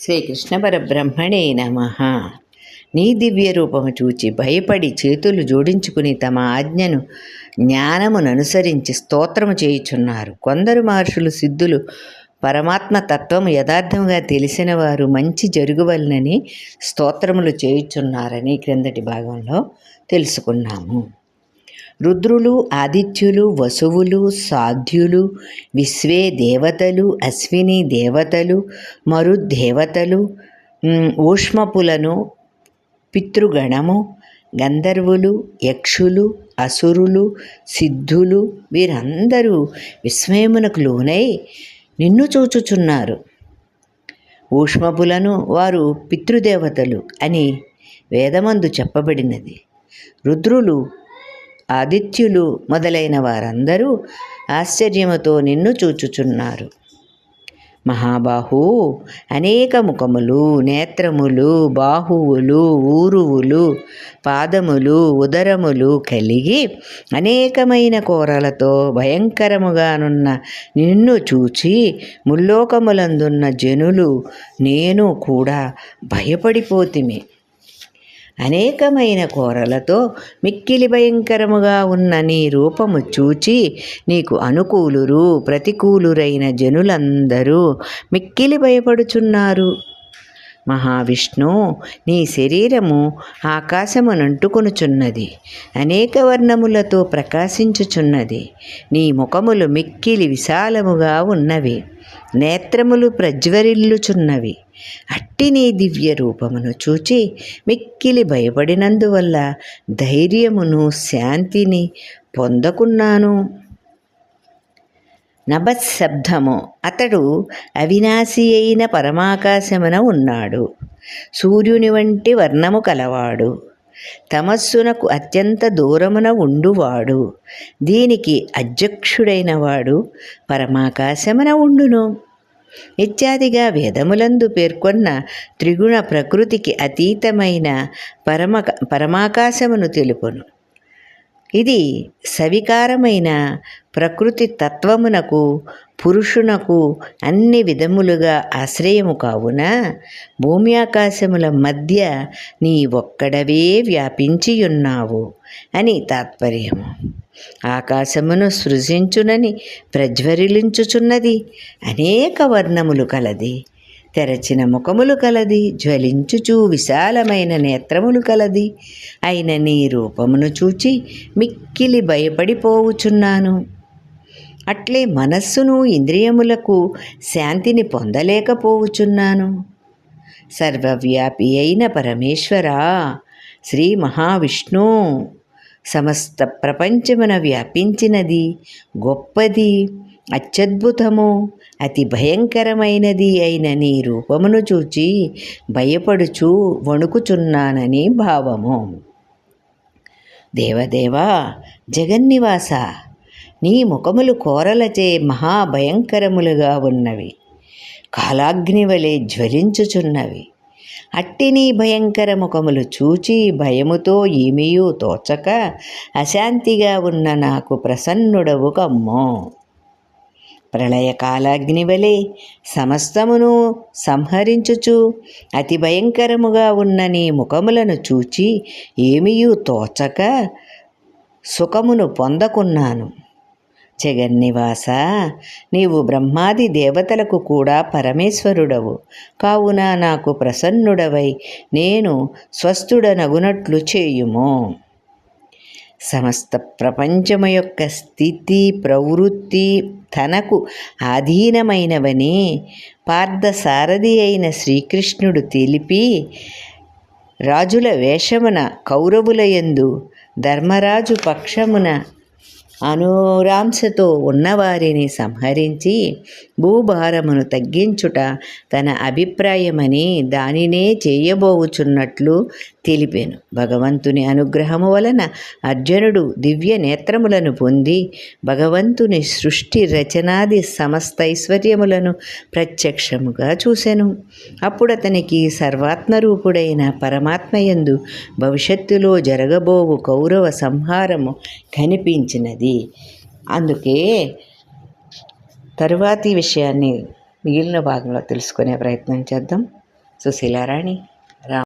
శ్రీకృష్ణ పరబ్రహ్మణే నమ. నీ దివ్య రూపము చూచి భయపడి చేతులు జోడించుకుని తమ ఆజ్ఞను జ్ఞానమును అనుసరించి స్తోత్రము చేయుచున్నారు. కొందరు మహర్షులు సిద్ధులు పరమాత్మ తత్వము యథార్థంగా తెలిసిన వారు మంచి జరుగువలనని స్తోత్రములు చేయుచున్నారని క్రిందటి భాగంలో తెలుసుకున్నాము. రుద్రులు ఆదిత్యులు వసువులు సాధ్యులు విశ్వే దేవతలు అశ్విని దేవతలు మరుదేవతలు ఊష్మపులను పితృగణము గంధర్వులు యక్షులు అసురులు సిద్ధులు వీరందరూ విస్మయమునకు లోనై నిన్ను చూచుచున్నారు. ఊష్మపులను వారు పితృదేవతలు అని వేదమందు చెప్పబడినది. రుద్రులు ఆదిత్యులు మొదలైన వారందరూ ఆశ్చర్యముతో నిన్ను చూచుచున్నారు. మహాబాహు అనేక ముఖములు నేత్రములు బాహువులు ఊరువులు పాదములు ఉదరములు కలిగి అనేకమైన కూరలతో భయంకరముగానున్న నిన్ను చూచి ముల్లోకములందున్న జనులు నేను కూడా భయపడిపోతిమి. అనేకమైన కోరలతో మిక్కిలి భయంకరముగా ఉన్న నీ రూపము చూచి నీకు అనుకూలురు ప్రతికూలురైన జనులందరూ మిక్కిలి భయపడుచున్నారు. మహావిష్ణు నీ శరీరము ఆకాశమునంటుకొనుచున్నది అనేక వర్ణములతో ప్రకాశించుచున్నది నీ ముఖములు మిక్కిలి విశాలముగా ఉన్నవి నేత్రములు ప్రజ్వరిల్లుచున్నవి. అట్టి నీ దివ్య రూపమును చూచి మిక్కిలి భయపడినందువల్ల ధైర్యమును శాంతిని పొందకున్నాను. నభశబ్దము. అతడు అవినాశి అయిన పరమాకాశమున ఉన్నాడు. సూర్యుని వంటి వర్ణము కలవాడు. తమస్సునకు అత్యంత దూరమున ఉండువాడు. దీనికి అధ్యక్షుడైన వాడు పరమాకాశమున ఉండును. ఇత్యాదిగా వేదములందు పేర్కొన్న త్రిగుణ ప్రకృతికి అతీతమైన పరమ పరమాకాశమును తెలుపును. ఇది సవికారమైన ప్రకృతి తత్వమునకు పురుషునకు అన్ని విధములుగా ఆశ్రయము కావున భూమి ఆకాశముల మధ్య నీ ఒక్కడవే వ్యాపించియున్నావు అని తాత్పర్యము. ఆకాశమును సృజించునని ప్రజ్వరిలించుచున్నది. అనేక వర్ణములు కలది. తెరచిన ముఖములు కలది. జ్వలించుచు విశాలమైన నేత్రములు కలది. అయిన నీ రూపమును చూచి మిక్కిలి భయపడిపోవుచున్నాను. అట్లే మనస్సును ఇంద్రియములకు శాంతిని పొందలేకపోవుచున్నాను. సర్వవ్యాపి అయిన పరమేశ్వరా శ్రీ మహావిష్ణు. సమస్త ప్రపంచమున వ్యాపించినది గొప్పది అత్యద్భుతము అతి భయంకరమైనది అయిన నీ రూపమును చూచి భయపడుచు వణుకుచున్నానని భావము. దేవదేవా జగన్నివాస నీ ముఖములు కోరలచే మహాభయంకరములుగా ఉన్నవి. కాలాగ్ని వలె జ్వలించుచున్నవి. అట్టిని భయంకర ముఖములు చూచి భయముతో ఏమీయూ తోచక అశాంతిగా ఉన్న నాకు ప్రసన్నుడవు కమ్మో. ప్రళయకాలాగ్నివలే సమస్తమును సంహరించుచు అతి భయంకరముగా ఉన్న నీ ముఖములను చూచి ఏమీయూ తోచక సుఖమును పొందకున్నాను. జగన్నివాస నీవు బ్రహ్మాది దేవతలకు కూడా పరమేశ్వరుడవు. కావున నాకు ప్రసన్నుడవై నేను స్వస్థుడనగునట్లు చేయుము. సమస్త ప్రపంచము యొక్క స్థితి ప్రవృత్తి తనకు ఆధీనమైనవని పార్థసారథి అయిన శ్రీకృష్ణుడు తెలిపి రాజుల వేషమున కౌరవులయందు ధర్మరాజు పక్షమున అనురాంశతో ఉన్నవారిని సంహరించి భూభారమును తగ్గించుట తన అభిప్రాయమని దానినే చేయబోవుచున్నట్లు తెలిపాను. భగవంతుని అనుగ్రహము వలన అర్జునుడు దివ్య నేత్రములను పొంది భగవంతుని సృష్టి రచనాది సమస్త ఐశ్వర్యములను ప్రత్యక్షముగా చూశాను అప్పుడు అతనికి సర్వాత్మరూపుడైన పరమాత్మయందు భవిష్యత్తులో జరగబోవు కౌరవ సంహారము కనిపించినది. అందుకే తరువాతి విషయాన్ని మిగిలిన భాగంలో తెలుసుకునే ప్రయత్నం చేద్దాం. సుశీలారాణి.